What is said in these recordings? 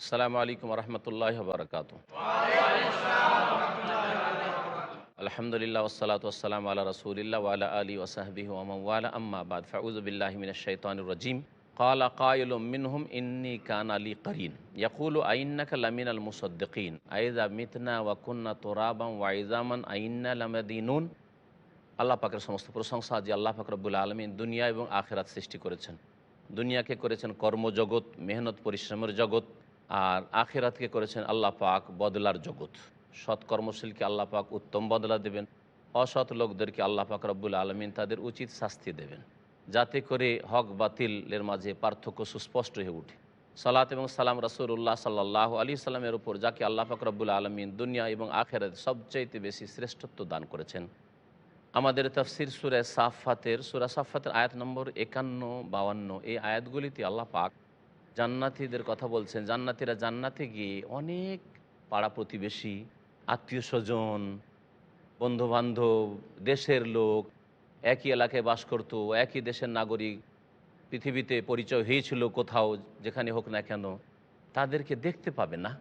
আসসালামু আলাইকুম রহমতুল্লাহ বরকাত আলহামদুলিল্লাহ ওসালাত ওসালাম আল্লাহ রসুলিল্লাহ ওয়ালা আলী ওসাহবি ওয়ালা আম্মা বাদ ফাউজবিল্লাহমিন শৈতানুর রাজিম قال قائل منهم إني كان لي قرين يقول أئنك لمن المصدقين أئذا متنا وكنا ترابا وعظاما أئنا لمدينون আল্লাহ পাকের সমস্ত প্রশংসা যে আল্লাহ পাক রব্বুল আলমিন দুনিয়া এবং আখেরাত সৃষ্টি করেছেন দুনিয়াকে করেছেন কর্মজগৎ মেহনত পরিশ্রমের জগৎ আর আখেরাতকে করেছেন আল্লাহ পাক বদলার জগৎ। সৎ কর্মশীলকে আল্লাহ পাক উত্তম বদলা দেবেন। অসৎ লোকদেরকে আল্লাহ পাক রব্বুল আলমিন তাদের উচিত শাস্তি দেবেন। যাতে করে হক বাতিলের মাঝে পার্থক্য সুস্পষ্ট হয়ে উঠে। সালাত এবং সালাম রসুল্লাহ সাল্লাহ আলী সাল্লামের উপর যাকে আল্লাহ পাক রব্বুল আলমিন দুনিয়া এবং আখেরাত সবচাইতে বেশি শ্রেষ্ঠত্ব দান করেছেন। আমাদের তফসির সুরে সাফাতের সুরা সাফাতের আয়াত নম্বর একান্ন বাউান্ন এই আয়াতগুলিতে আল্লাহ পাক জান্নাতিদের কথা বলছেন, জান্নাতিরা জান্নাতে গিয়ে অনেক পাড়া প্রতিবেশী, আত্মীয় স্বজন, বন্ধুবান্ধব, দেশের লোক একই এলাকায় বাস করত, একই দেশের নাগরিক, পৃথিবীতে পরিচয় হয়েছিল কোথাও যেখানে হোক না কেন, তাদেরকে দেখতে পাবে না।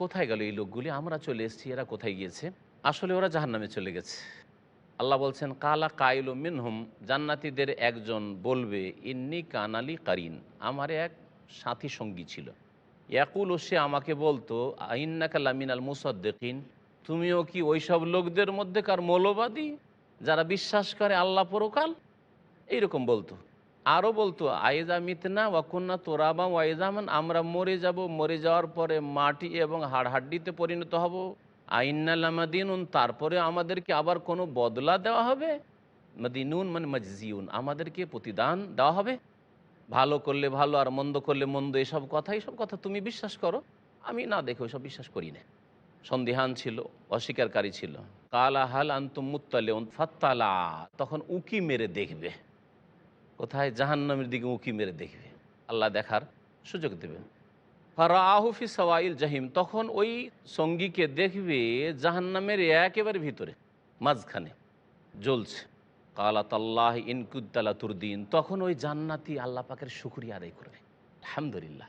কোথায় গেল এই লোকগুলি? আমরা চলে এসেছি, এরা কোথায় গিয়েছে? আসলে ওরা জাহান্নামে চলে গেছে। আল্লাহ বলছেন, কালা কাইল মিনহুম, জান্নাতিদের একজন বলবে, ইন্নি কানালি কারিন, আমার এক সাথী সঙ্গী ছিল। ইয়াকুল ও সে আমাকে বলতো, আইন্নাকা লামিন আল তুমিও কি ওইসব লোকদের মধ্যেকার মৌলবাদী, যারা বিশ্বাস করে আল্লাহ পরকাল? এইরকম বলতো। আরও বলতো আয়েজা মিতনা ওয়াকুন্না তোরাবা ওয়াইজামান আমরা মরে যাব, মরে যাওয়ার পরে মাটি এবং হাড়হাড্ডিতে পরিণত হব আইনাল্লামাদিনুন তারপরে আমাদেরকে আবার কোনো বদলা দেওয়া হবে? মাদিনুন মানে মজজিউন, আমাদেরকে প্রতিদান দেওয়া হবে? ভালো করলে ভালো আর মন্দ করলে মন্দ, এসব কথা এসব কথা তুমি বিশ্বাস করো? আমি না দেখে ওসব বিশ্বাস করি না। সন্দেহান ছিল, অস্বীকারী ছিল। কালা হাল আন্তুম ফাত্তালা, তখন উকি মেরে দেখবে। কোথায়? জাহান্নামের দিকে উকি মেরে দেখবে। আল্লাহ দেখার সুযোগ দেবেন। ফারাহুফি সওয়াইল জাহিম, তখন ওই সঙ্গীকে দেখবে জাহান্নামের একেবারে ভিতরে, মাঝখানে জ্বলছে। কালা তাল্লাহ ইনকুদ্দালা তুরদিন তখন ওই জান্নাতি আল্লাহ পাকের শুক্রিয়া আদায় করবে। আলহামদুলিল্লাহ।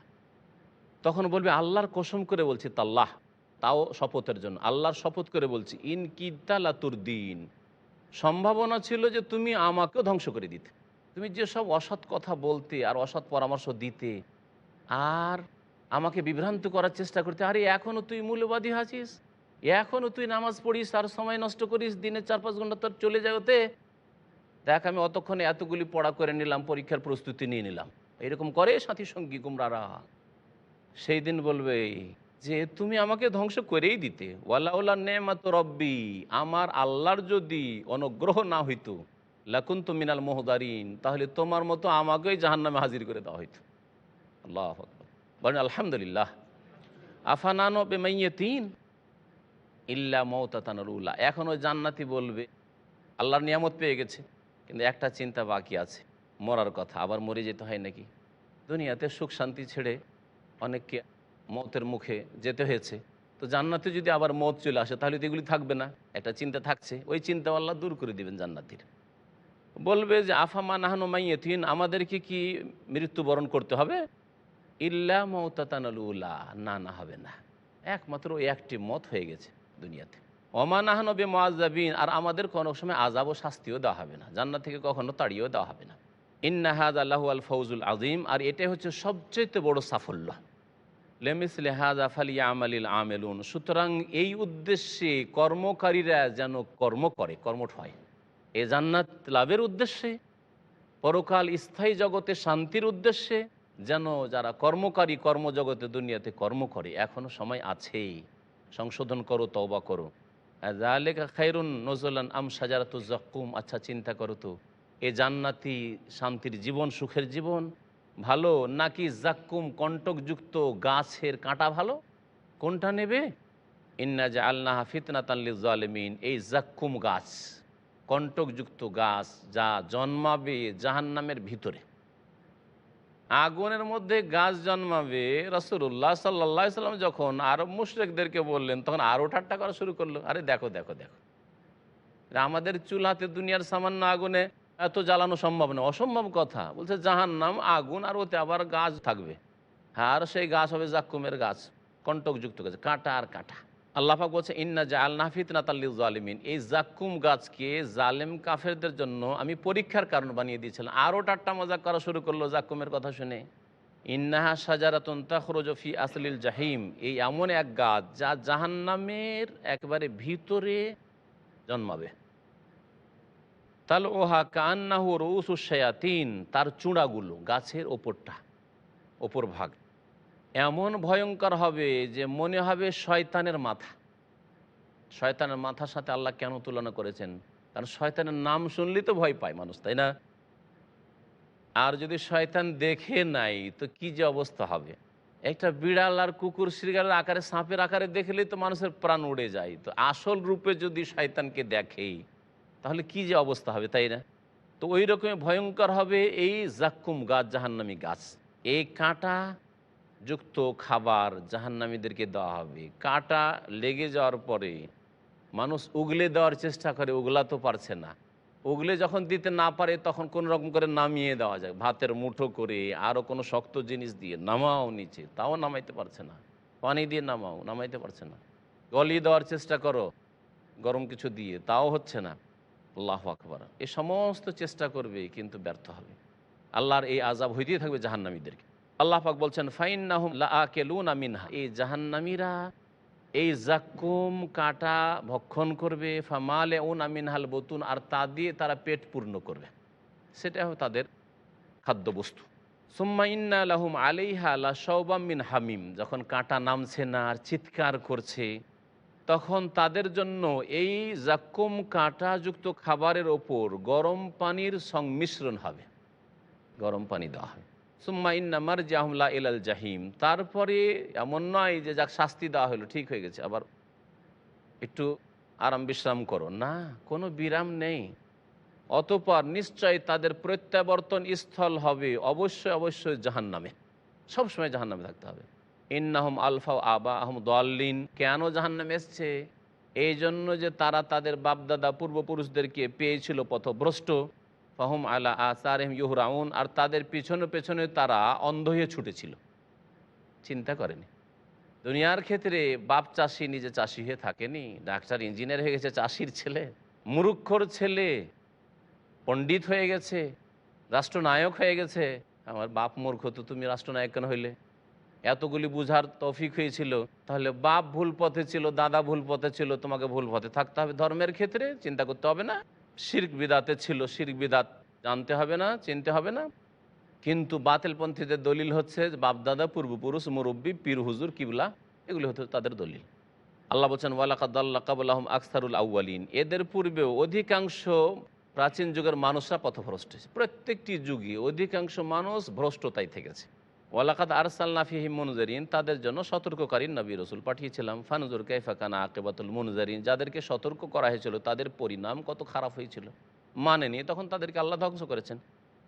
তখন বলবে, আল্লাহর কসম করে বলছি, তাল্লাহ, তাও শপথের জন্য। আল্লাহর শপথ করে বলছি ইনকিদ্দালা তুরদিন সম্ভাবনা ছিল যে তুমি আমাকেও ধ্বংস করে দিতে। তুমি যেসব অসৎ কথা বলতে আর অসৎ পরামর্শ দিতে, আর আমাকে বিভ্রান্ত করার চেষ্টা করতে, আরে এখনও তুই মূল্যবাদী আছিস এখনও তুই নামাজ পড়িস আর সময় নষ্ট করিস, দিনে চার পাঁচ ঘণ্টা তোর চলে যায় ওতে দেখ, আমি অতক্ষণে এতগুলি পড়া করে নিলাম, পরীক্ষার প্রস্তুতি নিয়ে নিলাম। এরকম করে সাথী সঙ্গী কুমড়ারা। সেই দিন বলবে, যে তুমি আমাকে ধ্বংস করেই দিতে। ওয়াল্লাউল্লা নেমাত রব্বি, আমার আল্লাহর যদি অনুগ্রহ না হইতো লাকুন মিনাল মোহদারিন, তাহলে তোমার মতো আমাকেই জাহান্নামে হাজির করে দেওয়া হইতো। আল্লাহ বলেন, আলহামদুলিল্লাহ। আফানানো বেমাইয়ে তিন ইল্লা মৌতাতানুল্লাহ এখন ওই জান্নাতি বলবে, আল্লাহর নিয়ামত পেয়ে গেছে, কিন্তু একটা চিন্তা বাকি আছে, মরার কথা, আবার মরে যেতে হয় নাকি? দুনিয়াতে সুখ শান্তি ছেড়ে অনেককে মতের মুখে যেতে হয়েছে, তো জান্নাতে যদি আবার মত চলে আসে, তাহলে তো এগুলি থাকবে না, একটা চিন্তা থাকছে, ওই চিন্তা আল্লাহ দূর করে দিবেন জান্নাতির। বলবে যে, আফামা নাহানো মাইয়ে তিন আমাদেরকে কি মৃত্যুবরণ করতে হবে? ইল্লা মৌতাতানুল্লাহ না না হবে না। একমাত্র ওই একটি মত হয়ে গেছে দুনিয়াতে। অমান আহনবে মোয়াজাবিন আর আমাদের কোনো সময় আজাব ও শাস্তিও দেওয়া হবে না। জান্নাত থেকে কখনো তাড়িয়েও দেওয়া হবে না। ইন্নাহাদ আল্লাহ আল ফৌজুল আজিম আর এটাই হচ্ছে সবচেয়ে বড় সাফল্য। লেমিস লেহাজ আফালিয়া আমালিল আমেলুন, সুতরাং এই উদ্দেশ্যে কর্মকারীরা যেন কর্ম করে, কর্মঠ হয়। এ জান্নাত লাভের উদ্দেশ্যে, পরকাল স্থায়ী জগতে শান্তির উদ্দেশ্যে যেন যারা কর্মকারী কর্মজগতে দুনিয়াতে কর্ম করে এখনও সময় আছেই। সংশোধন করো, তওবা করো। জালেকা খাইরুন নজলান আম সাজারাতু জক্কুম। আচ্ছা চিন্তা করো তো, এ জান্নাতি শান্তির জীবন, সুখের জীবন ভালো নাকি জাক্কুম কণ্টকযুক্ত গাছের কাঁটা ভালো? কোনটা নেবে? ইন্না যে আল্লাহ ফিতনা তাল্লি জালেমিন এই জাক্কুম গাছ, কণ্টকযুক্ত গাছ যা জন্মাবে জাহান্নামের ভিতরে। আগুনের মধ্যে গাছ জন্মাবে। রসুল্লাহ সাল্লা সাল্লাম যখন আরব মুশরেকদেরকে বললেন, তখন আরও ঠাট্টা করা শুরু করল। আরে দেখো দেখো দেখো। আমাদের চুলাতে দুনিয়ার সামান্য আগুনে এত জ্বালানো সম্ভব না। অসম্ভব কথা। বলছে জাহান নাম আগুন, আর ওতে আবার গাছ থাকবে। আর সেই গাছ হবে জাক্কুমের গাছ কণ্টকযুক্ত গাছ, কাঁটা আর কাঁটা। আল্লাহাক বলছে, ইন্না জা আল্লাহ ফিতনাত জালিমিন। এই জাক্কুম গাছকে জালেম কাফেরদের জন্য আমি পরীক্ষার কারণ বানিয়ে দিয়েছিলাম। আরও টাট্টা মজা করা শুরু করল জাক্কুমের কথা শুনে। ইন্নাহা সাজারাতন তাখরজফি আসলিল জাহিম। এই এমন এক গাছ যা জাহান্নামের একবারে ভিতরে জন্মাবে। তাহলে ওহা কান্নাহু রৌসুসায়াতিন তার চূড়াগুলো গাছের ওপরটা, ওপর ভাগ এমন ভয়ঙ্কর হবে যে মনে হবে শয়তানের মাথা। শয়তানের মাথার সাথে আল্লাহ কেন তুলনা করেছেন? কারণ শয়তানের নাম শুনলেই তো ভয় পায় মানুষ, তাই না? আর যদি শয়তান দেখে নাই, তো কি যে অবস্থা হবে? একটা বিড়াল আর কুকুর শ্রীগালের আকারে, সাপের আকারে দেখলেই তো মানুষের প্রাণ উড়ে যায়। তো আসল রূপে যদি শয়তানকে দেখেই তাহলে কি যে অবস্থা হবে, তাই না? তো ওই রকমই ভয়ঙ্কর হবে এই জাক্কুম গাছ, জাহান্নামী গাছ। এই কাঁটা যুক্ত খাবার জাহান্নামীদেরকে দেওয়া হবে। কাঁটা লেগে যাওয়ার পরে মানুষ উগলে দেওয়ার চেষ্টা করে, উগলা তো পারছে না। উগলে যখন দিতে না পারে তখন কোন রকম করে নামিয়ে দেওয়া যায়। ভাতের মুঠো করে আরও কোনো শক্ত জিনিস দিয়ে নামাও নিচে। তাও নামাইতে পারছে না। পানি দিয়ে নামাও, নামাইতে পারছে না। গলিয়ে দেওয়ার চেষ্টা করো, গরম কিছু দিয়ে, তাও হচ্ছে না। আল্লাহ আকবর। এ সমস্ত চেষ্টা করবে, কিন্তু ব্যর্থ হবে। আল্লাহর এই আজাব হইতেই থাকবে জাহান্নামীদেরকে। আল্লাহ পাক বলছেন ফাইন নাহুম লাকেলুন মিনহা। এই জাহান্নামীরা এই জাক্কুম কাটা ভক্ষণ করবে ফামালে উন আমিনহাল বতুন, আর তা দিয়ে তারা পেট পূর্ণ করবে। সেটা তাদের খাদ্যবস্তু। সুম্মা ইন্না লাহুম আলাইহা লা সৌবাম মিন হামিম। যখন কাঁটা নামছে না আর চিৎকার করছে, তখন তাদের জন্য এই জাক্কুম কাঁটাযুক্ত খাবারের ওপর গরম পানির সংমিশ্রণ হবে। গরম পানি দেওয়া হবে। সুম্মা ইন্না মার জাহমলা ইলাল জাহিম। তারপরে এমন নয় যে যাক শাস্তি দেওয়া হলো, ঠিক হয়ে গেছে। আবার একটু আরাম বিশ্রাম করো। না, কোনো বিরাম নেই। অতপর নিশ্চয় তাদের প্রত্যাবর্তন স্থল হবে। অবশ্যই অবশ্যই জাহান নামে সবসময় জাহান নামে থাকতে হবে। ইন্নাহম আলফা আবা আহম দলিন কেন জাহান নামে এসছে? এই জন্য যে তারা তাদের বাপদাদা পূর্বপুরুষদেরকে পেয়েছিল পথভ্রষ্ট। ফাহুম আলা আসারেম ইহরাউন আর তাদের পেছনে পেছনে তারা অন্ধ হয়ে ছুটেছিল চিন্তা করেনি। দুনিয়ার ক্ষেত্রে বাপ চাষি নিজে চাষি হয়ে থাকেনি, ডাক্তার, ইঞ্জিনিয়ার হয়ে গেছে, চাষির ছেলে, মুরুক্ষর ছেলে, পণ্ডিত হয়ে গেছে, রাষ্ট্রনায়ক হয়ে গেছে। আমার বাপ মূর্খ, তো তুমি রাষ্ট্রনায়ক কেন হইলে? এতগুলি বুঝার তফিক হয়েছিল, তাহলে বাপ ভুল পথে ছিল, দাদা ভুল পথে ছিল, তোমাকে ভুল পথে থাকতে হবে। ধর্মের ক্ষেত্রে চিন্তা করতে হবে না। শির্ক বিদাতে ছিল, শির্ক বিদাত জানতে হবে না, চিনতে হবে না। কিন্তু বাতিলপন্থীদের দলিল হচ্ছে বাপদাদা পূর্বপুরুষ, মুরব্বী, পীর, হুজুর, কিবলা, এগুলি হচ্ছে তাদের দলিল। আল্লাহ বলছেন ওয়ালাকাদ্দাল্লা কাবুল্লাহম আখতারুল আউ্বালিন এদের পূর্বেও অধিকাংশ প্রাচীন যুগের মানুষরা পথভ্রষ্ট প্রত্যেকটি যুগে অধিকাংশ মানুষ ভ্রষ্টতাই থেকেছে। ওয়ালাকাত আরসাল্লা ফিহিম মনুজারিন, তাদের জন্য সতর্ককারী নবী রসুল পাঠিয়েছিলাম। ফানুজুর কাইফাকানা আকেবাতুল মনুজারিন, যাদেরকে সতর্ক করা হয়েছিল, তাদের পরিণাম কত খারাপ হয়েছিল। মানেনি, তখন তাদেরকে আল্লাহ ধ্বংস করেছেন।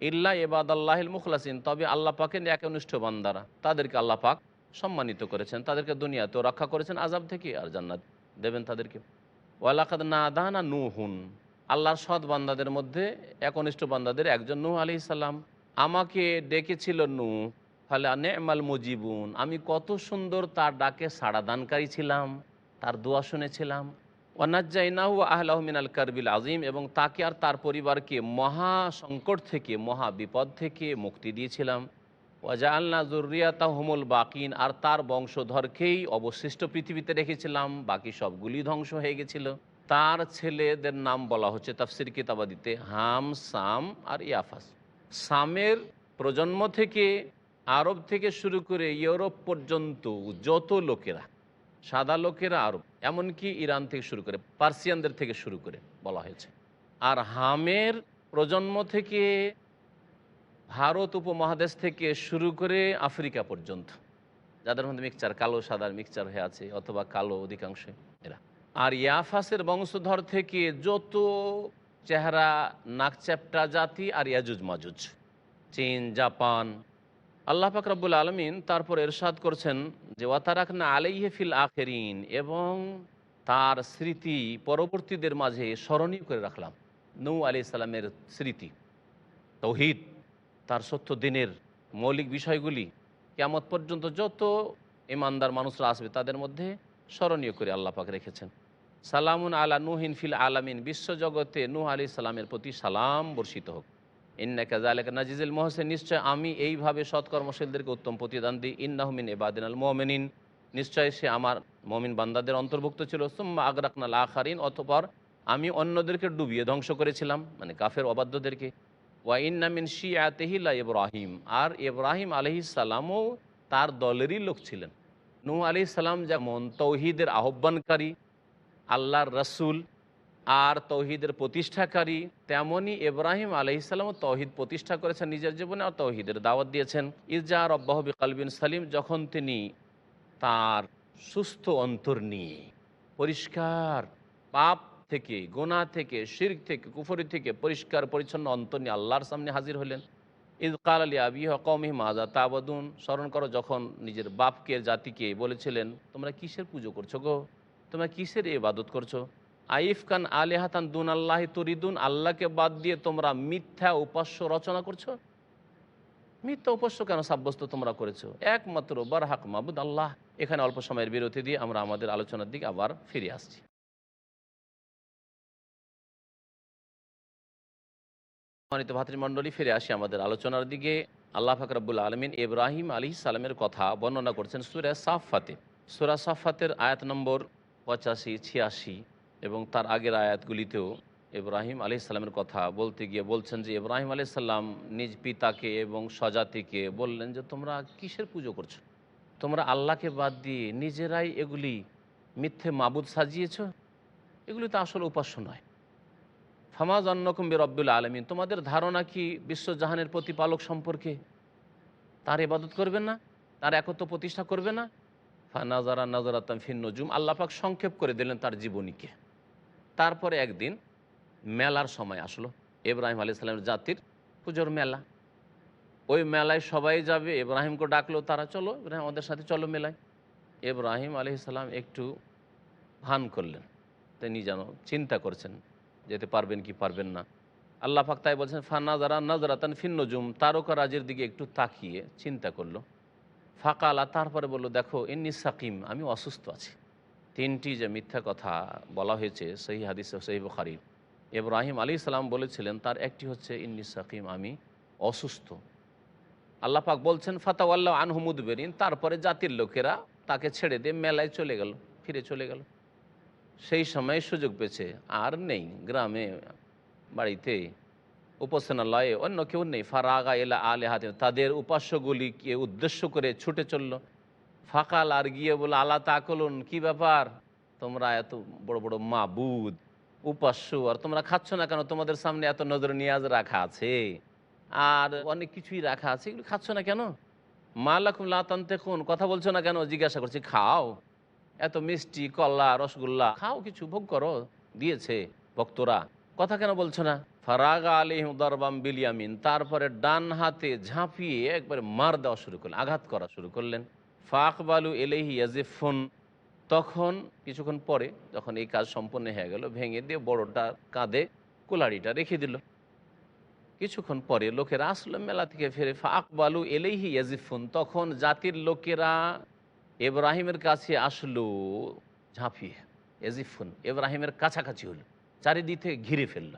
ইল্লা এবাদ আল্লাহিল মুখলাসিন, তবে আল্লাহ পাকের একনিষ্ঠ বান্দারা, তাদেরকে আল্লাহ পাক সম্মানিত করেছেন। তাদেরকে দুনিয়াতেও রক্ষা করেছেন আজাব থেকে আর জান্নাত দেবেন তাদেরকে। ওয়ালাকাদ না নু হুন আল্লাহর সৎ বান্দাদের মধ্যে এক একনিষ্ঠ বান্দাদের একজন নূহ আলি সাল্লাম আমাকে ডেকেছিল নূ ফলে নেমাল মুজিবুন, আমি কত সুন্দর তার ডাকে সাড়া দানকারী ছিলাম, তার দোয়া শুনেছিলাম। ওয়ানাজ্জাইনাহু আহলাহ মিনাল কারবিল আজিম এবং তাকে আর তার পরিবারকে মহা সংকট থেকে, মহা বিপদ থেকে মুক্তি দিয়েছিলাম। ওয়াজা আল্লাহ জরুরিয়াতা হুমুল বাকিন, আর তার বংশধরকেই অবশিষ্ট পৃথিবীতে রেখেছিলাম, বাকি সবগুলি ধ্বংস হয়ে গেছিল। তার ছেলেদের নাম বলা হচ্ছে তাফসির কিতাবাদিতে হাম, সাম আর ইয়াফাস। সামের প্রজন্ম থেকে আরব থেকে শুরু করে ইউরোপ পর্যন্ত যত লোকেরা, সাদা লোকেরা আরব, এমনকি ইরান থেকে শুরু করে, পার্সিয়ানদের থেকে শুরু করে বলা হয়েছে। আর হামের প্রজন্ম থেকে, ভারত উপমহাদেশ থেকে শুরু করে আফ্রিকা পর্যন্ত, যাদের মধ্যে মিক্সচার কালো, সাদার মিক্সচার হয়ে আছে, অথবা কালো অধিকাংশ এরা। আর ইয়াফাসের বংশধর থেকে যত চেহারা নাকচ্যাপটা জাতি আর ইয়াজুজ মাজুজ চীন, জাপান আল্লাহ পাক রব্বুল আলমিন তারপর এরশাদ করছেন যে ওয়াতারাক না আলাইহে ফিল আখেরিন এবং তার স্মৃতি পরবর্তীদের মাঝে স্মরণীয় করে রাখলাম। নৌ আলি সাল্লামের স্মৃতি, তৌহিদ, তার সত্য দিনের মৌলিক বিষয়গুলি কেমত পর্যন্ত যত ইমানদার মানুষরা আসবে তাদের মধ্যে স্মরণীয় করে আল্লাহ পাক রেখেছেন। সালামুন আলা নুহিন ফিল আলামিন, বিশ্বজগতে নূহ আলী সালামের প্রতি সালাম বর্ষিত হোক। ইন্না কাজালেক নাজিজুল মোহসেন, নিশ্চয় আমি এইভাবে সৎকর্মশীলদেরকে উত্তম প্রতিদান দিই। ইন্নাহমিন এবাদিন আল মোমেনিন, নিশ্চয় সে আমার মমিন বান্দাদের অন্তর্ভুক্ত ছিল। সুম্মা আগরাকনাল আখারিন, অতপর আমি অন্যদেরকে ডুবিয়ে ধ্বংস করেছিলাম মানে কাফের অবাধ্যদেরকে। ওয়া ইন্নামিন শি আতেহিল্লা ইব্রাহিম, আর ইব্রাহিম আলহি তার দলেরই লোক ছিলেন। নূহ আলি সালাম যেমন তৌহিদের আহ্বানকারী, আল্লাহর রসুল আর তৌহিদের প্রতিষ্ঠাকারী তেমনই ইব্রাহিম আলহিসাল্লামও তৌহিদ প্রতিষ্ঠা করেছেন, নিজের জীবনে আর তৌহিদের দাওয়াত দিয়েছেন। ইজা রব্বাহবি কালবিন সালিম, যখন তিনি তার সুস্থ অন্তর নিয়ে পরিষ্কার পাপ থেকে গোনা থেকে, শির্ক থেকে, কুফরি থেকে পরিষ্কার পরিচ্ছন্ন অন্তর নিয়ে আল্লাহর সামনে হাজির হলেন। ইদ কাল আলী আবি কৌমি মাজা তাবাদুন, স্মরণ করো যখন নিজের বাপকে, জাতিকে বলেছিলেন, তোমরা কিসের পুজো করছ গো? তোমরা কিসের ইবাদত করছ? আইফ খান আলেহাতান দুন আল্লাহ তুরিদুন, আল্লাহকে বাদ দিয়ে তোমরা মিথ্যা উপাস্য রচনা করছ? মিথ্যা উপাস্য কেন সাব্যস্ত তোমরা করেছ? একমাত্র বারহাক মাহবুদ আল্লাহ। এখানে অল্প সময়ের বিরতি দিয়ে আমরা আমাদের আলোচনার দিকে আবার ফিরে আসছি। সম্মানিত ভাতৃমণ্ডলী, ফিরে আসি আমাদের আলোচনার দিকে। আল্লাহ ফাকরাবুল আলমিন ইব্রাহিম আলী সালামের কথা বর্ণনা করছেন সুরা সাফাতে সুরা সাফাতের আয়াত নম্বর পঁচাশি, ছিয়াশি। এবং তার আগের আয়াতগুলিতেও ইব্রাহিম আলি সাল্লামের কথা বলতে গিয়ে বলছেন যে, ইব্রাহিম আলি সাল্লাম নিজ পিতাকে এবং স্বজাতিকে বললেন যে, তোমরা কিসের পুজো করছ? তোমরা আল্লাহকে বাদ দিয়ে নিজেরাই এগুলি মিথ্যে মাবুদ সাজিয়েছ? এগুলি তো আসলে উপাস্য নয়। ফামাজ অন্নকুম রব্বুল আলমিন, তোমাদের ধারণা কি বিশ্বজাহানের প্রতিপালক সম্পর্কে? তার ইবাদত করবে না? তার একত্র প্রতিষ্ঠা করবে না? ফা ফানাজারা নাজারাতাম ফিন নজুম আল্লাপাক সংক্ষেপ করে দিলেন তার জীবনীকে। তারপরে একদিন মেলার সময় আসলো। ইব্রাহিম আলি সাল্লামের জাতির পুজোর মেলা। ওই মেলায় সবাই যাবে, ইব্রাহিমকে ডাকলো, তারা চলো, ইব্রাহিম আমাদের সাথে চলো মেলায়। ইব্রাহিম আলি সাল্লাম একটু ভান করলেন। তিনি যেন চিন্তা করছেন, যেতে পারবেন কি পারবেন না। আল্লাহ পাক তাই বলছেন ফান্না যারা নাজরাতান ফিন্নজুম তারকা রাজের দিকে একটু তাকিয়ে চিন্তা করল। ফাঁকা আলা তারপরে বলল, দেখো, ইন্নি সাকিম, আমি অসুস্থ আছি। তিনটি যে মিথ্যা কথা বলা হয়েছে সেই হাদিস সেই বখারির ইব্রাহিম আলী ইসলাম বলেছিলেন, তার একটি হচ্ছে, ইন্নি সাকিম, আমি অসুস্থ। আল্লাহ পাক বলছেন ফাতাওয়াল্লাহ আনহমুদ বেরিন তারপরে জাতির লোকেরা তাকে ছেড়ে দিয়ে মেলায় চলে গেল, ফিরে চলে গেল। সেই সময় সুযোগ পেয়েছে, আর নেই গ্রামে, বাড়িতে উপাসনালয়ে অন্য কেউ নেই। ফারাগা এলা আলে হাতে তাদের উপাস্যগুলিকে উদ্দেশ্য করে ছুটে চলল। ফাঁকাল আর গিয়ে বলে, আল্লাহ তাকলুন কি ব্যাপার? তোমরা এত বড় বড় মাবুদ, উপাস্য, আর তোমরা খাচ্ছ না কেন? তোমাদের সামনে এত নজর নিয়াজ রাখা আছে। আর অনেক কিছুই রাখা আছে, এগুলো খাচ্ছ না কেন? মা মালাকুম লাতান্তে খুন কথা বলছো না কেন? জিজ্ঞাসা করছি, খাও। এত মিষ্টি কল্লা রসগোল্লা, খাও কিছু, ভোগ করো। দিয়েছে ভক্তরা। কথা কেন বলছো না? ফারাগা আলিম দরবাম বিলিয়ামিন তারপরে ডান হাতে ঝাঁপিয়ে একবারে মার দেওয়া শুরু করলেন, আঘাত করা শুরু করলেন। ফাক বালু এলেহি ইয়াজিফুন। তখন, কিছুক্ষণ পরে, যখন এই কাজ সম্পন্ন হয়ে গেল, ভেঙে দিয়ে বড়টা কাঁধে কোলাড়িটা রেখে দিল। কিছুক্ষণ পরে লোকেরা আসলো মেলা থেকে ফিরে ফাক বালু এলেহি ইয়াজিফুন। তখন জাতির লোকেরা এব্রাহিমের কাছে আসলো, ঝাঁপিয়ে এজিফুন এব্রাহিমের কাছাকাছি হলো, চারিদিক থেকে ঘিরে ফেলল।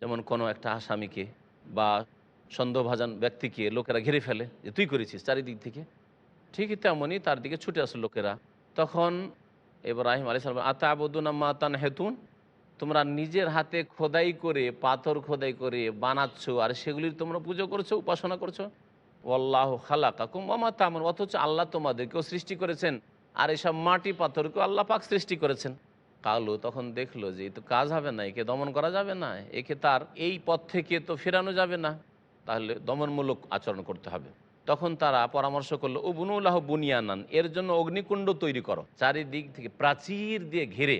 যেমন কোনো একটা আসামিকে বা সন্দেহভাজন ব্যক্তিকে লোকেরা ঘিরে ফেলে যে, তুই করেছিস? চারিদিক থেকে ঠিকই তেমনই তার দিকে ছুটে আসলো লোকেরা। তখন এব্রাহিম আলি সালাম আতা আবুদুনা মাতান হেতুন তোমরা নিজের হাতে খোদাই করে, পাথর খোদাই করে বানাচ্ছ, আর সেগুলির তোমরা পুজো করছ, উপাসনা করছ? ওল্লাহ খালাকাকুম ওমা তামন অথচ আল্লাহ তোমাদেরকেও সৃষ্টি করেছেন, আর এসব মাটি পাথরকেও আল্লাহ পাক সৃষ্টি করেছেন। কালো তখন দেখল যে তো কাজ হবে না, একে দমন করা যাবে না, একে তার এই পথ থেকে তো ফেরানো যাবে না। তাহলে দমনমূলক আচরণ করতে হবে। তখন তারা পরামর্শ করল ও বুনুল্লাহ বুনিয়ানান, এর জন্য অগ্নিকুণ্ড তৈরি করো। চারিদিক থেকে প্রাচীর দিয়ে ঘিরে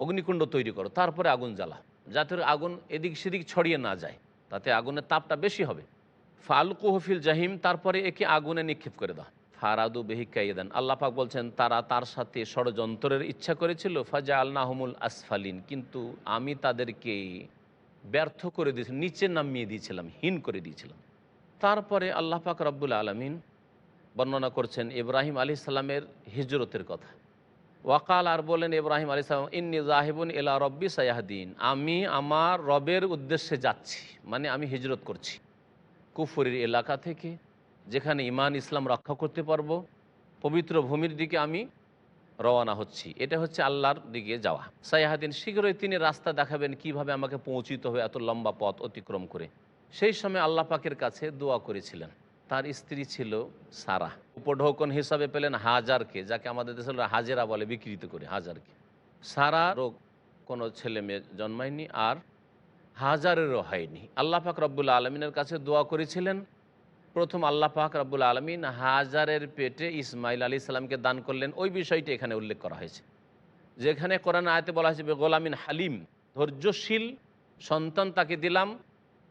অগ্নিকুণ্ড তৈরি করো, তারপরে আগুন জ্বালা, যাতে আগুন এদিক সেদিক ছড়িয়ে না যায়, তাতে আগুনের তাপটা বেশি হবে। ফালকু হফিল জাহিম, তারপরে একে আগুনে নিক্ষেপ করে দাও। ফারাদু বেহিকাইদান আল্লাহ পাক বলছেন, তারা তার সাথে ষড়যন্ত্রের ইচ্ছা করেছিল ফাজা আলনাহমুল আসফালিন, কিন্তু আমি তাদেরকে ব্যর্থ করে দিয়েছিলাম নিচে নামিয়ে দিয়েছিলাম, হীন করে দিয়েছিলাম। তারপরে আল্লাহ পাক রব্বুল আলমিন বর্ণনা করছেন ইব্রাহিম আলী সাল্লামের হিজরতের কথা। ওয়াকাল আর বলেন ইব্রাহিম আলী সাল্লাম ইন্নি জাহিবুন এলা রব্বি সায়াহদিন। আমি আমার রবের উদ্দেশ্যে যাচ্ছি মানে আমি হিজরত করছি। কুফুরির এলাকা থেকে যেখানে ইমান ইসলাম রক্ষা করতে পারব, পবিত্র ভূমির দিকে আমি রওনা হচ্ছি। এটা হচ্ছে আল্লাহর দিকে যাওয়া। সায়াহাদিন, শীঘ্রই তিনি রাস্তা দেখাবেন কীভাবে আমাকে পৌঁছিত হবে এত লম্বা পথ অতিক্রম করে। সেই সময় আল্লাহ পাকের কাছে দোয়া করেছিলেন। তার স্ত্রী ছিল সারা। উপঢৌকন হিসাবে পেলেন হাজারকে, যাকে আমাদের দেশে হাজেরা বলে, বিকৃত করে হাজারকে। সারা রোগ কোনো ছেলে মেয়ে জন্মায়নি আর হাজারেরও হয়নি। আল্লাহ পাক রব্বুল আলমিনের কাছে দোয়া করেছিলেন। প্রথম আল্লাহ পাক রব্বুল আলমিন হাজারের পেটে ইসমাইল আলী ইসলামকে দান করলেন। ওই বিষয়টি এখানে উল্লেখ করা হয়েছে। যেখানে কোরআন আয়তে বলা হয়েছে গোলামিন হালিম, ধৈর্যশীল সন্তান তাকে দিলাম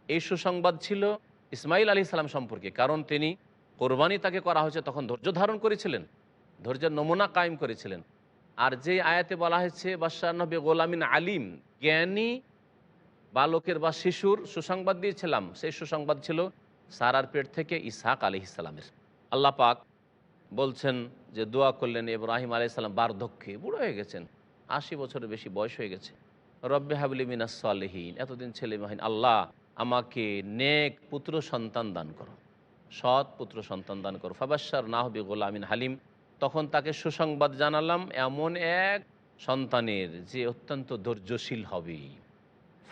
এই সুসংবাদ ছিল ইসমাইল আলী সাল্লাম সম্পর্কে, কারণ তিনি কোরবানি তাকে করা হয়েছে তখন ধৈর্য ধারণ করেছিলেন, ধৈর্যের নমুনা কায়েম করেছিলেন। আর যে আয়াতে বলা হয়েছে বাদশাহ নবী গোলামিন আলিম, জ্ঞানী বালকের বা শিশুর সুসংবাদ দিয়েছিলাম। সেই সুসংবাদ ছিল সারার পেট থেকে ইসাহাক আলি ইসলামের আল্লাহ পাক বলছেন যে, দোয়া করলেন ইব্রাহিম আলি সাল্লাম বার্ধক্যে, বুড়ো হয়ে গেছেন, আশি বছরের বেশি বয়স হয়ে গেছে। রব্বে হাবলি মিনাস সালেহীন, এতদিন ছেলে মাহিন আল্লাহ আমাকে নেক পুত্র সন্তান দান করো। সৎ পুত্র সন্তান দান করো। ফাবাসার না হবি গোলামিন হালিম। তখন তাকে সুসংবাদ জানালাম, এমন এক সন্তানের যে অত্যন্ত ধৈর্যশীল হবে।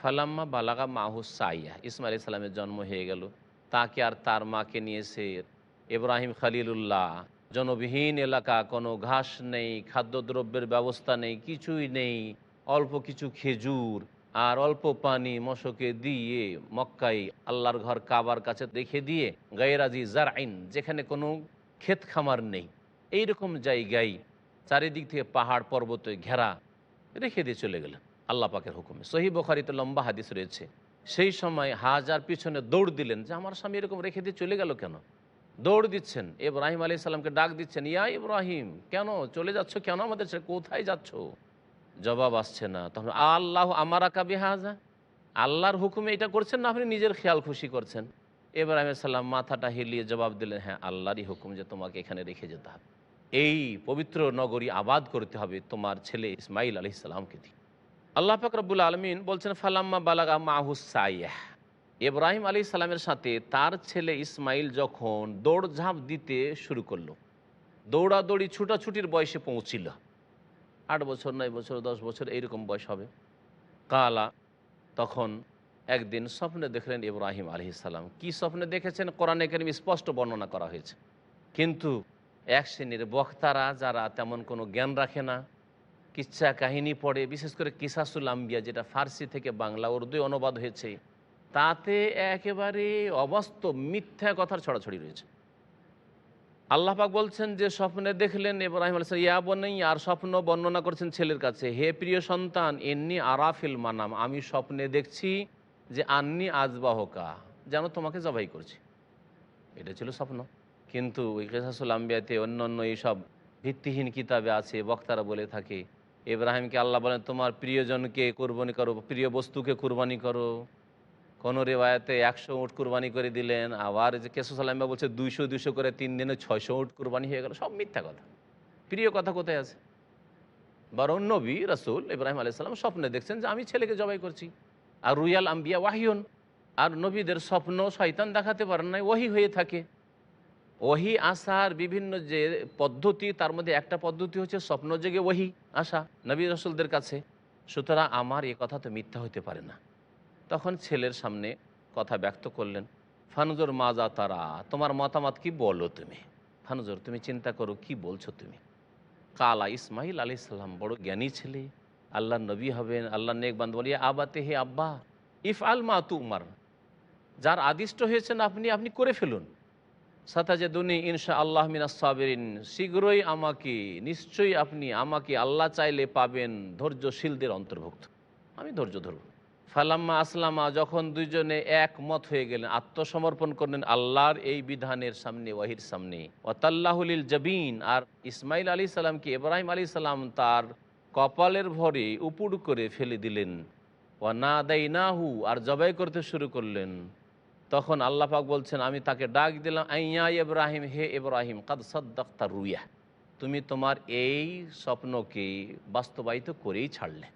ফালাম্মা বালাগা মাহুস সাইয়া। ইসমাইল ইসলামের জন্ম হয়ে গেল। তাকে আর তার মাকে নিয়ে সে ইব্রাহিম খালিলুল্লাহ। জনবিহীন এলাকা, কোনো ঘাস নেই, খাদ্যদ্রব্যের ব্যবস্থা নেই, কিছুই নেই, অল্প কিছু খেজুর আর অল্প পানি মশকে দিয়ে মক্কাই আল্লাহর ঘর কাবার কাছে রেখে দিয়ে গায়েরাজি জারাইন যেখানে কোনো ক্ষেত খামার নেই, এইরকম জায়গায় চারিদিক থেকে পাহাড় পর্বতে ঘেরা রেখে দিয়ে চলে গেলেন আল্লাহ পাকের হুকুমে। সহি বখারিতে লম্বা হাদিস রয়েছে। সেই সময় হাজার পিছনে দৌড় দিলেন যে, আমার স্বামী এরকম রেখে দিয়ে চলে গেল কেন? দৌড় দিচ্ছেন, ইব্রাহিম আলী সাল্লামকে ডাক দিচ্ছেন, ইয়া ইব্রাহিম, কেন? চলে যাচ্ছ কেন আমাদের কোথায় যাচ্ছ? জবাব আসছে না। তখন আল্লাহ আমার আকা বেহাজা। আল্লাহর হুকুমে এটা করছেন না, আপনি নিজের খেয়াল খুশি করছেন। ইব্রাহিম সাল্লাম মাথাটা হিলিয়ে জবাব দিলেন হ্যাঁ আল্লাহরই হুকুম যে তোমাকে এখানে রেখে যেতে হবে। এই পবিত্র নগরী আবাদ করতে হবে তোমার ছেলে ইসমাইল আলি সাল্লামকে দিয়ে। আল্লাহ ফাকরবুল আলমিন বলছেন, ফালাম্মা বালাগা মাহুস সাইয়াহ। ইব্রাহিম আলী সালামের সাথে তার ছেলে ইসমাইল যখন দৌড়ঝাঁপ দিতে শুরু করল, দৌড়াদৌড়ি ছুটাছুটির বয়সে পৌঁছিল আট বছর, নয় বছর, দশ বছর এইরকম বয়স হবে। কালা, তখন একদিন স্বপ্নে দেখলেন ইব্রাহিম আলী সালাম। কী স্বপ্নে দেখেছেন? কোরআনে কেন স্পষ্ট বর্ণনা করা হয়েছে। কিন্তু এক শ্রেণির বক্তারা, যারা তেমন কোনো জ্ঞান রাখে না, কিচ্ছা কাহিনী পড়ে, বিশেষ করে কিসাসুল আম্বিয়া, যেটা ফার্সি থেকে বাংলা উর্দু অনুবাদ হয়েছে, তাতে একেবারে অবাস্তব মিথ্যা কথার ছড়াছড়ি রয়েছে। আল্লাহ পাক বলছেন যে স্বপ্নে দেখলেন ইব্রাহিম আলাইসাল ইয়া বনেই আর স্বপ্ন বর্ণনা করছেন ছেলের কাছে, হে প্রিয় সন্তান এমনি আরাফিল মানাম, আমি স্বপ্নে দেখছি যে আন্নি আজবাহকা। যেন তোমাকে জবাই করছি। এটা ছিল স্বপ্ন। কিন্তু কেসাসুল আম্বিয়াতে অন্য অন্য এইসব ভিত্তিহীন কিতাবে আছে, বক্তারা বলে থাকে, ইব্রাহিমকে আল্লাহ বলেন, তোমার প্রিয়জনকে কোরবানি করো, প্রিয় বস্তুকে কুরবানি করো। কোনো রেওয়ায়তে একশো উট কুরবানি করে দিলেন, আবার যে কেসু সালাম্বা বলছে দুইশো দুইশো করে তিন দিনে ছয়শো উট কুরবানি হয়ে গেল, সব মিথ্যা কথা। প্রিয় কথা কোথায় আছে? বরং নবী রাসুল ইব্রাহিম আলাইসাল্লাম স্বপ্নে দেখছেন যে আমি ছেলেকে জবাই করছি। আর রুয়াল আম্বিয়া ওয়াহিয়ন। আর নবীদের স্বপ্ন শয়তান দেখাতে পারেন নাই ওহি হয়ে থাকে। ওহি আসার বিভিন্ন যে পদ্ধতি, তার মধ্যে একটা পদ্ধতি হচ্ছে স্বপ্ন জেগে ওহি আসা নবী রসুলদের কাছে। সুতরাং আমার এ কথা তো মিথ্যা হতে পারে না। তখন ছেলের সামনে কথা ব্যক্ত করলেন, ফানুজোর মাজা তারা, তোমার মতামত কি বলো তুমি? ফানুজোর, তুমি চিন্তা করো কি বলছো তুমি? কালা ইসমাইল আলি সাল্লাম বড় জ্ঞানী ছেলে, আল্লাহ নবী হবেন, আল্লাহ নেক বান্ধব বলিয়া আবাতে হে আব্বা ইফ আল মা তু উমার যার আদিষ্ট হয়েছেন আপনি আপনি করে ফেলুন। সাতাজে দুনি ইনশা আল্লাহ মিনাস সাবেরিন, শীঘ্রই আমাকে, নিশ্চয়ই আপনি আমাকে আল্লাহ চাইলে পাবেন ধৈর্যশীলদের অন্তর্ভুক্ত। আমি ধৈর্য ধরব। ফালাম্মা আসলামা, যখন দুইজনে একমত হয়ে গেলেন, আত্মসমর্পণ করলেন, আল্লাহর এই বিধানের সামনে, ওয়াহির সামনে। ওতাল্লাহুলিল জবিন, আর ইসমাইল আলী সাল্লামকে ইব্রাহিম আলী সাল্লাম তার কপালের ভরে উপুড় করে ফেলে দিলেন। ও না দেয় নাহু আর জবাই করতে শুরু করলেন। তখন আল্লাহ পাক বলছেন, আমি তাকে ডাক দিলাম, আইয়া ইব্রাহিম, হে ইব্রাহিম, কাদ সদ্দাক্তা রুইয়া, তুমি তোমার এই স্বপ্নকে বাস্তবায়িত করেই ছাড়লে,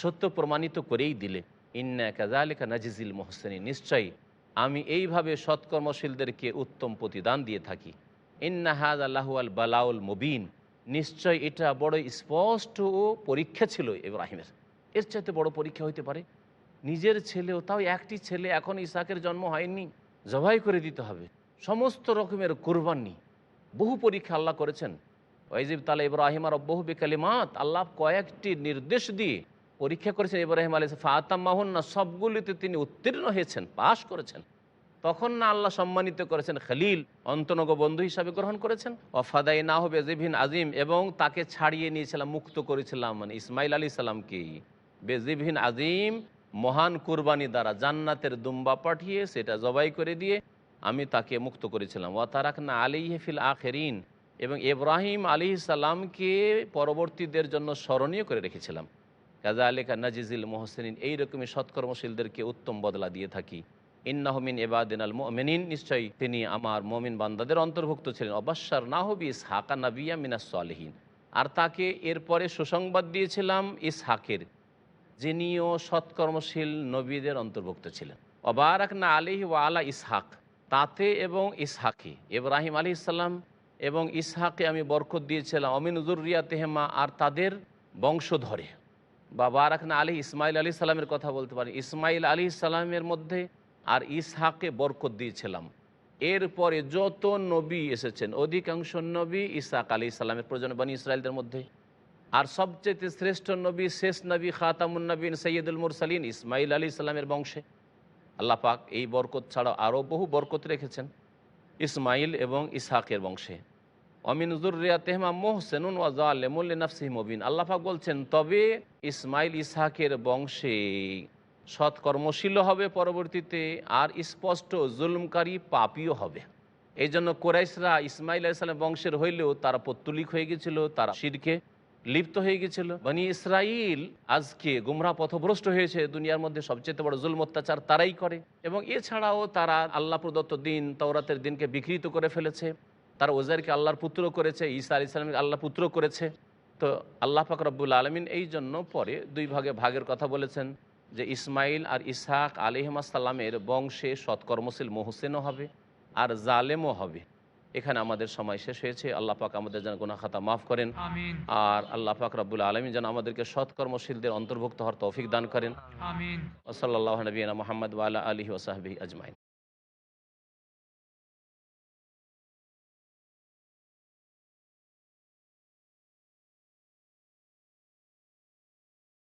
সত্য প্রমাণিত করেই দিলে। ইন্না কাজালিকা নাজিজিল মোহসেনী নিশ্চয়ই আমি এইভাবে সৎকর্মশীলদেরকে উত্তম প্রতিদান দিয়ে থাকি। ইন্না হাজ আল্লাহ আল বালাউল মুবিন নিশ্চয় এটা বড় স্পষ্ট ও পরীক্ষা ছিল ইব্রাহিমের। এর চাইতে বড় পরীক্ষা হইতে পারে, নিজের ছেলেও তাও একটি ছেলে এখন ইসাকের জন্ম হয়নি, জবাই করে দিতে হবে। সমস্ত রকমের কোরবানি, বহু পরীক্ষা আল্লাহ করেছেন। ওয়াইজিব তালা ইব্রাহিম আর বহু বেকালিমাত, আল্লাহ কয়েকটি নির্দেশ দিয়ে পরীক্ষা করেছেন ইব্রাহিম আলী ফাতাম মাহুন্না সবগুলিতে তিনি উত্তীর্ণ হয়েছেন, পাশ করেছেন। তখন না আল্লাহ সম্মানিত করেছেন, খালিল অন্তনগ বন্ধু হিসাবে গ্রহণ করেছেন। অফাদাই না হবে জেভিন আজিম, এবং তাকে ছাড়িয়ে নিয়েছিলাম, মুক্ত করেছিলাম মানে ইসমাইল আলী সাল্লামকে বেজিভিন আজিম মহান কুরবানি দ্বারা জান্নাতের দুম্বা পাঠিয়ে সেটা জবাই করে দিয়ে আমি তাকে মুক্ত করেছিলাম। ও তারাক না আলী হেফিল আখেরিন, এবং ইব্রাহিম আলী সাল্লামকে পরবর্তীদের জন্য স্মরণীয় করে রেখেছিলাম। কাজা আলিকা নাজিজিল মোহসেনিন এইরকমই সৎকর্মশীলদেরকে উত্তম বদলা দিয়ে থাকি। ইন্নাহমিন এবাদিন আল মিনিন নিশ্চয়ই তিনি আমার মমিন বান্দাদের অন্তর্ভুক্ত ছিলেন। অবশ্যর না হবি ইসহাকা নাবিয়া মিনাস সালেহীন। আর তাকে এরপরে সুসংবাদ দিয়েছিলাম ইসহাকের, যিনিও সৎকর্মশীল নবীদের অন্তর্ভুক্ত ছিলেন। অবারাক না আলিহি ওয়া আলা ইসহাক, তাতে এবং ইসহাকে, ইব্রাহিম আলী ইসাল্লাম এবং ইসহাকে আমি বরকত দিয়েছিলাম। অমিন উজুরিয়া তেহেমা আর তাদের বংশধরে। বা বারাকনা আলী ইসমাইল আলী সালামের কথা বলতে পারি। ইসমাইল আলী সালামের মধ্যে আর ইসহাকে বরকত দিয়েছিলাম। এরপরে যত নবী এসেছেন, অধিকাংশ নবী ইসাক আলী সালামের প্রয়োজন বানী ইসরায়েলদের মধ্যে। আর সবচেয়ে শ্রেষ্ঠ নবী, শেষ নবী খাতামুন নবীন সৈয়দুল মুরসালিন ইসমাইল আলী সালামের বংশে। আল্লাহ পাক এই বরকত ছাড়াও আরও বহু বরকত রেখেছেন। ইসমাইল এবং ইসহাকের বংশে। অমিন জুরিয়া তেহমা মোহসেনুন নাফসি মবিন। আল্লাহাক বলছেন, তবে ইসমাইল ইসহাকের বংশে সৎকর্মশীল হবে পরবর্তীতে আর স্পষ্ট জুলুমকারী পাপিও হবে। এই জন্য কোরাইশরা ইসমাইল আলাইসালাম বংশের হইলেও তারা পত্তলিক হয়ে গেছিল, তারা শিরকে লিপ্ত হয়ে গেছিল। মানে ইসরাইল আজকে গুমরা পথভ্রষ্ট হয়েছে, দুনিয়ার মধ্যে সবচেয়ে বড় জুলম অত্যাচার তারাই করে। এবং এছাড়াও তারা আল্লাহ প্রদত্ত দিন, তওরাতের দিনকে বিকৃত করে ফেলেছে। তারা ওজাইরকে আল্লাহর পুত্র করেছে ঈসা আলি ইসলামকে আল্লাহ পুত্র করেছে। তো আল্লাহ পাক রব্বুল আলমিন এই জন্য পরে দুই ভাগে ভাগের কথা বলেছেন যে ইসমাইল আর ইসহাক আলিহমাসাল্লামের বংশে সৎকর্মশীল মোহসেনও হবে আর জালেমও হবে। এখানে আমাদের সময় শেষ হয়েছে। আল্লাহ পাক আমাদের যেন গুনা খাতা মাফ করেন। আর আল্লাহ পাক রব্বুল আলমিন যেন আমাদেরকে সৎকর্মশীলদের অন্তর্ভুক্ত হওয়ার তৌফিক দান করেন। আমিন। ওসল্লাহ নবীনা মোহাম্মদ ওয়ালা আলহি ওসাহবি আজমাইন।